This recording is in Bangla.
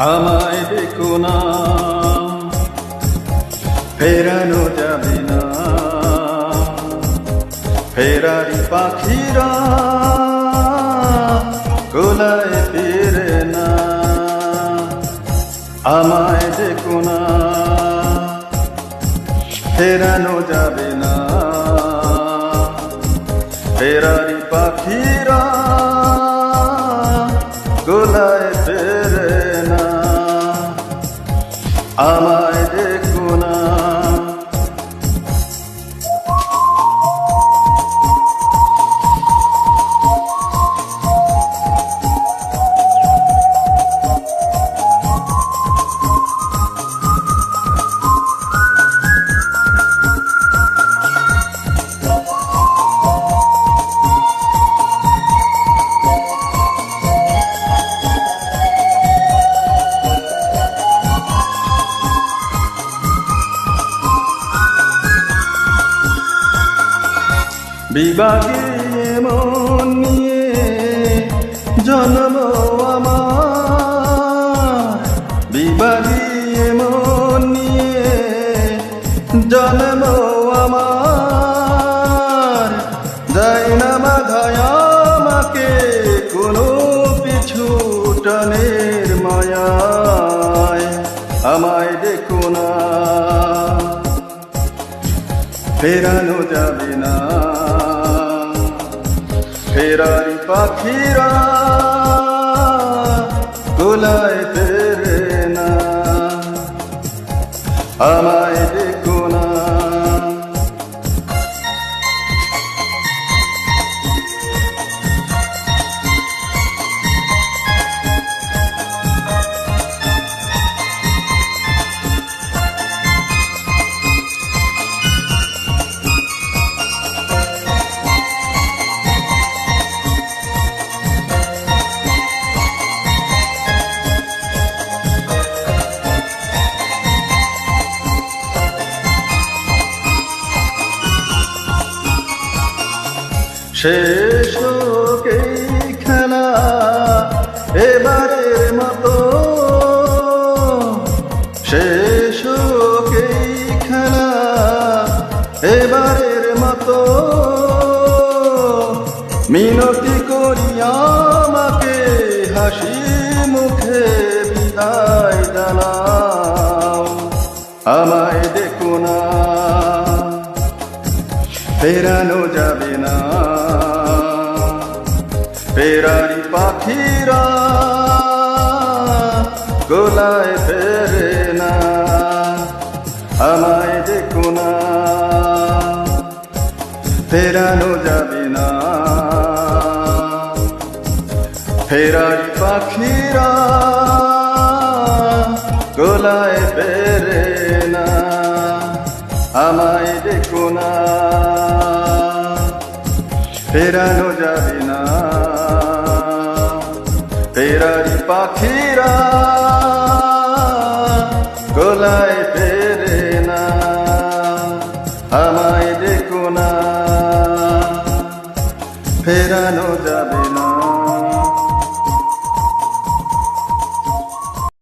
আমায় দেখো না। ফেরানো যাবে না। ফেরারি পাখিরা গোলায় ফিরে না। আমায় দেখো না। ফেরানো যাবে না। ফেরারি পাখিরা বিভাগে মন নিয়ে জন্ম আমার। বিভাগে মন নিয়ে জন্ম আমার। যাই না আমাকে, কোনো পিছু টানের মায়ায় আমায় দেখো না। ফেরানো যাবে না। পাখিরা গোলায় ফেরে না। আমায় খেলা মতো। মতো। মিনতি করি আমাকে, হাসি মুখে বিদায় জানাও। আমায় দেখো না, ফেরানো যাবে না। ফেরারি পাখিরা গোলায় ফেরে না, আমায় দেখো না। ফেরানো যাবে না। ফেরারি পাখিরা গোলায় ফেরে না, আমায় দেখো না। ফেরানো যাবে না। পাখিরা গোলায় পেরে না আমায় দেখো না। ফেরানো যাবে